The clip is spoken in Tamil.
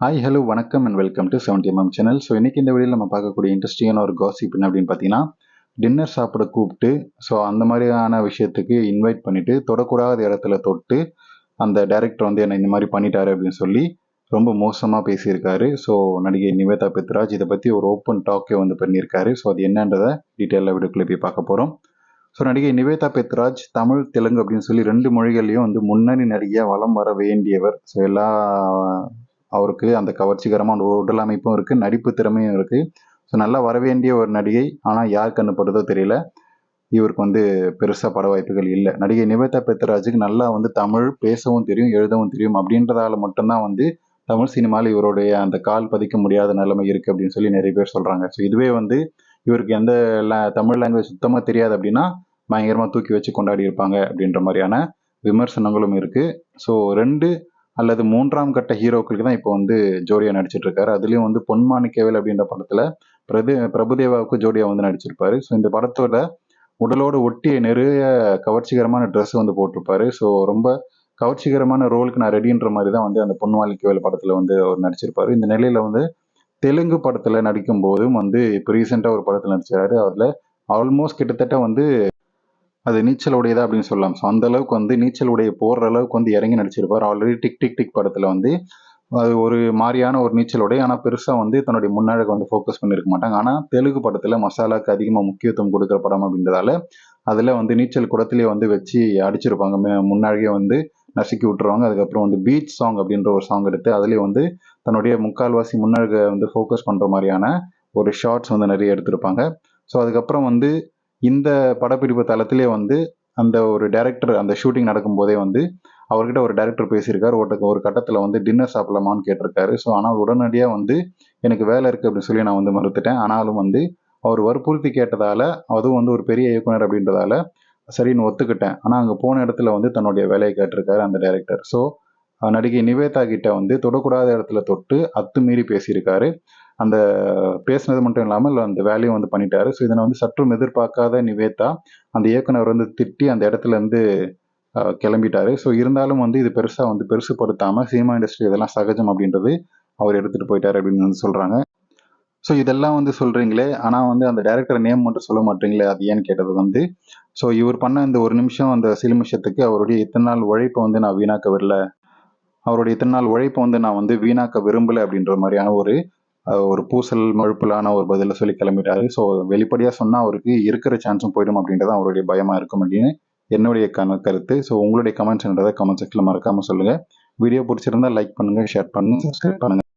ஹாய் ஹலோ வணக்கம் and welcome to seventy MM channel so இன்றைக்கி இந்த வீடியோவில் நம்ம பார்க்கக்கூடிய இன்ட்ரெஸ்டிங்கான ஒரு காசிப் என்ன அப்படின்னு பார்த்தீங்கன்னா டின்னர் சாப்பிட கூப்பிட்டு ஸோ அந்த மாதிரியான விஷயத்துக்கு இன்வைட் பண்ணிவிட்டு தொடக்கூடாத இடத்துல தொட்டு அந்த டைரக்டர் வந்து என்னை இந்த மாதிரி பண்ணிட்டாரு அப்படின்னு சொல்லி ரொம்ப மோசமாக பேசியிருக்காரு. ஸோ நடிகை நிவேதா பித்ராஜ் இதை பற்றி ஒரு ஓப்பன் டாக்கே வந்து பண்ணியிருக்காரு. ஸோ அது என்னன்றதை டீட்டெயிலாக வீடியோக்குள்ளே போய் பார்க்க போகிறோம் ஸோ நடிகை நிவேதா பெத்ராஜ் தமிழ் தெலுங்கு அப்படின்னு சொல்லி ரெண்டு மொழிகள்லையும் வந்து முன்னணி நடிகையாக வளம் வர வேண்டியவர். ஸோ எல்லா அவருக்கு அந்த கவர்ச்சிகரமான ஒரு உடல் அமைப்பும் இருக்குது நடிப்பு திறமையும் இருக்குது ஸோ நல்லா வரவேண்டிய ஒரு நடிகை. ஆனால் யார் கண்ணுப்படுதோ தெரியல. இவருக்கு வந்து பெருசாக பட வாய்ப்புகள் இல்லை. நடிகை நிவேதா பெத்ராஜுக்கு நல்லா வந்து தமிழ் பேசவும் தெரியும் எழுதவும் தெரியும். அப்படின்றதால மட்டும்தான் வந்து தமிழ் சினிமாவில் இவருடைய அந்த கால் பதிக்க முடியாத நிலைமை இருக்குது அப்படின்னு சொல்லி நிறைய பேர் சொல்கிறாங்க ஸோ இதுவே வந்து இவருக்கு எந்த தமிழ் லாங்குவேஜ் சுத்தமாக தெரியாது அப்படின்னா பயங்கரமாக தூக்கி வச்சு கொண்டாடி இருப்பாங்க அப்படின்ற மாதிரியான விமர்சனங்களும் இருக்குது ஸோ ரெண்டு அல்லது மூன்றாம் கட்ட ஹீரோக்களுக்கு தான் இப்போ வந்து ஜோடியா நடிச்சிட்டு இருக்காரு அதுலேயும் வந்து பொன்மாணிக்கவேல் அப்படின்ற படத்தில் பிரது பிரபுதேவாவுக்கு ஜோடியா வந்து நடிச்சிருப்பாரு. ஸோ இந்த படத்தோட உடலோடு ஒட்டிய நிறைய கவர்ச்சிகரமான ட்ரெஸ் வந்து போட்டிருப்பாரு. ஸோ ரொம்ப கவர்ச்சிகரமான ரோலுக்கு நான் ரெடின்ற மாதிரி தான் வந்து அந்த பொன்மாணிக்கவேல் படத்தில் வந்து அவர் நடிச்சிருப்பாரு. இந்த நிலையில வந்து தெலுங்கு படத்தில் நடிக்கும் போதும் வந்து இப்போ ரீசெண்டாக ஒரு படத்தில் நடிச்சாரு. அதில் ஆல்மோஸ்ட் கிட்டத்தட்ட வந்து அது நீச்சல் உடையதா அப்படின்னு சொல்லலாம். ஸோ அந்த அளவுக்கு வந்து நீச்சல் உடைய போடுற அளவுக்கு வந்து இறங்கி நடிச்சிருப்பார். ஆல்ரெடி டிக் டிக் டிக் படத்தில் வந்து அது ஒரு மாதிரியான ஒரு நீச்சல் உடை ஆனால் பெருசாக வந்து தன்னுடைய முன்னழகை வந்து ஃபோக்கஸ் பண்ணியிருக்க மாட்டாங்க. ஆனால் தெலுங்கு படத்தில் மசாலாக்கு அதிகமாக முக்கியத்துவம் கொடுக்குற படம் அப்படின்றதால அதில் வந்து நீச்சல் குடத்திலே வந்து வச்சு அடிச்சிருப்பாங்க. மே- வந்து நசுக்கி விட்டுருவாங்க. அதுக்கப்புறம் வந்து பீச் சாங் அப்படின்ற ஒரு சாங் எடுத்து அதுலேயே வந்து தன்னுடைய முக்கால்வாசி முன்னழகை வந்து ஃபோக்கஸ் பண்ணுற மாதிரியான ஒரு ஷார்ட்ஸ் வந்து நிறைய எடுத்திருப்பாங்க. ஸோ அதுக்கப்புறம் வந்து இந்த படப்பிடிப்பு தளத்திலே வந்து அந்த ஒரு டைரக்டர் அந்த ஷூட்டிங் நடக்கும்போதே வந்து அவர்கிட்ட ஒரு டைரக்டர் பேசியிருக்காரு ஒரு ஒரு கட்டத்தில் வந்து டின்னர் சாப்பிடலாமான்னு கேட்டிருக்காரு. ஸோ ஆனால் உடனடியாக வந்து எனக்கு வேலை இருக்குது அப்படின்னு சொல்லி நான் வந்து மறுத்துட்டேன். ஆனாலும் வந்து அவர் வற்புறுத்தி கேட்டதால் அதுவும் வந்து ஒரு பெரிய இயக்குனர் அப்படின்றதால சரின்னு ஒத்துக்கிட்டேன். ஆனால் அங்கே போன இடத்துல வந்து தன்னுடைய வேலையை கேட்டிருக்காரு அந்த டைரக்டர் ஸோ நடிகை நிவேதா கிட்ட வந்து தொடக்கூடாத இடத்துல தொட்டு அத்துமீறி பேசியிருக்காரு. அந்த பேசுனது மட்டும் இல்லாமல் அந்த வேலையும் வந்து பண்ணிட்டாரு. ஸோ இதனை வந்து சற்றும் எதிர்பார்க்காத நிவேதா அந்த இயக்குனர் வந்து திட்டி அந்த இடத்துல இருந்து கிளம்பிட்டாரு. ஸோ இருந்தாலும் வந்து இது பெருசாக வந்து பெருசுப்படுத்தாமல் சினிமா இண்டஸ்ட்ரி இதெல்லாம் சகஜம் அப்படின்றது அவர் எடுத்துகிட்டு போயிட்டார் அப்படின்னு வந்து சொல்கிறாங்க ஸோ இதெல்லாம் வந்து சொல்கிறீங்களே ஆனால் வந்து அந்த டேரக்டர் நேம் மட்டும் சொல்ல மாட்டீங்களே அது ஏன்னு கேட்டது வந்து ஸோ இவர் பண்ண இந்த ஒரு நிமிஷம் அந்த சிலுமிஷத்துக்கு அவருடைய இத்தனை நாள் உழைப்பை வந்து நான் வீணாக்க விடல. அவருடைய இத்தனை நாள் உழைப்பை வந்து நான் வந்து வீணாக்க விரும்பலை அப்படின்ற மாதிரியான ஒரு ஒரு பூசல் மழுப்பலான ஒரு பதில சொல்லி கிளம்பிட்டாரு. ஸோ வெளிப்படையாக சொன்னால் அவருக்கு இருக்கிற சான்ஸும் போயிடும் அப்படின்றது அவருடைய பயமாக இருக்கும் அப்படின்னு என்னுடைய கண கருத்து. ஸோ உங்களுடைய கமெண்ட்ஸ்ன்றதை கமெண்ட் செக்ஷனில் மறக்காமல் சொல்லுங்கள் வீடியோ பிடிச்சிருந்தா லைக் பண்ணுங்கள் ஷேர் பண்ணுங்கள் சப்ஸ்கிரைப் பண்ணுங்கள்